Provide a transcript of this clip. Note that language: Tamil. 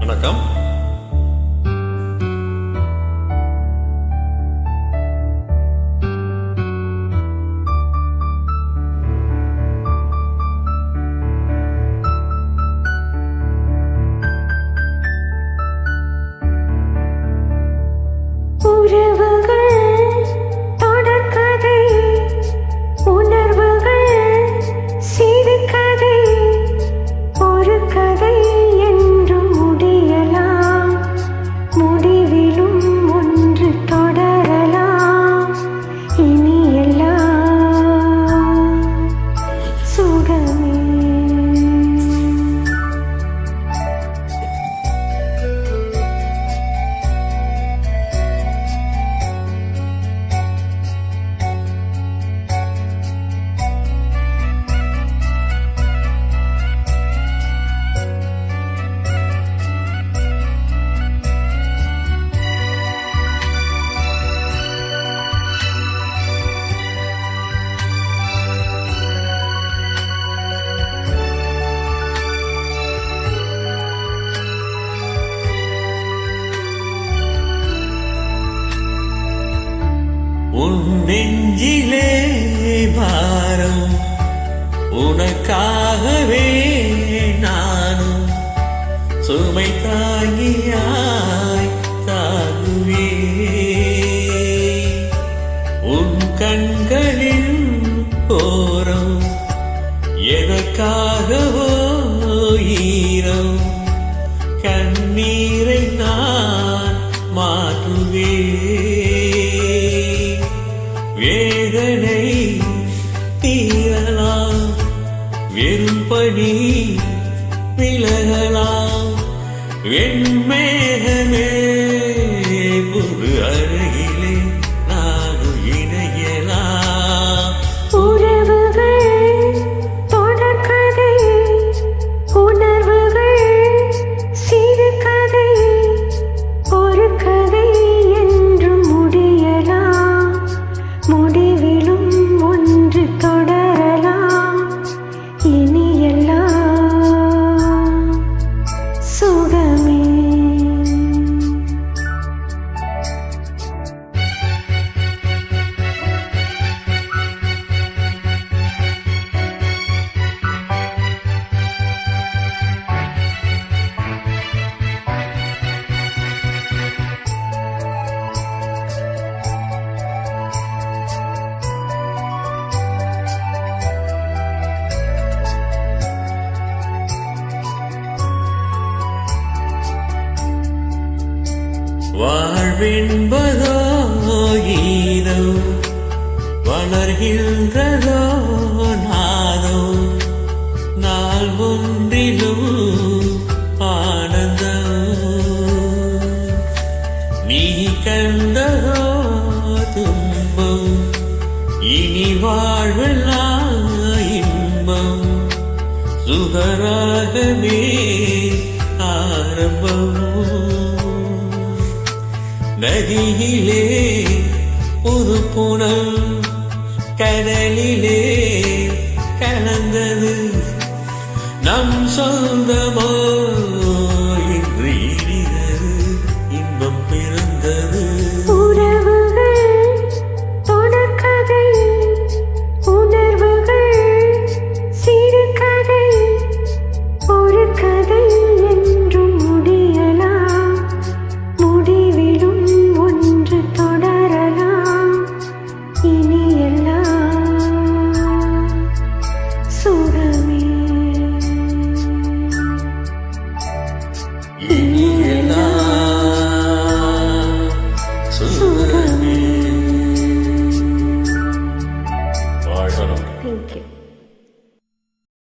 வணக்கம். வாரம் உனக்காகவே நானும் சுமை தாங்கியாய் தாங்குவே. உன் கண்களில் ஓரம் எதற்காகவோ ஈரம். கண்ணீரை நான் மாற்றுவே வெறும்படி விலகலாம். வெண்மேகமே புது 속에 வாழ்வென்பதோ கீதம் வளர்கின்றதோ நாதோ? நாள் ஒன்றிலும் ஆனந்தம். நீ கண்டதோ துன்பம். இனி வாழ்வெல்லாம் இன்பம். சுகராகவே ஆரம்பம். நதியிலே ஒரு புனல் கடலிலே கலந்தது. நம் சொந்தமோ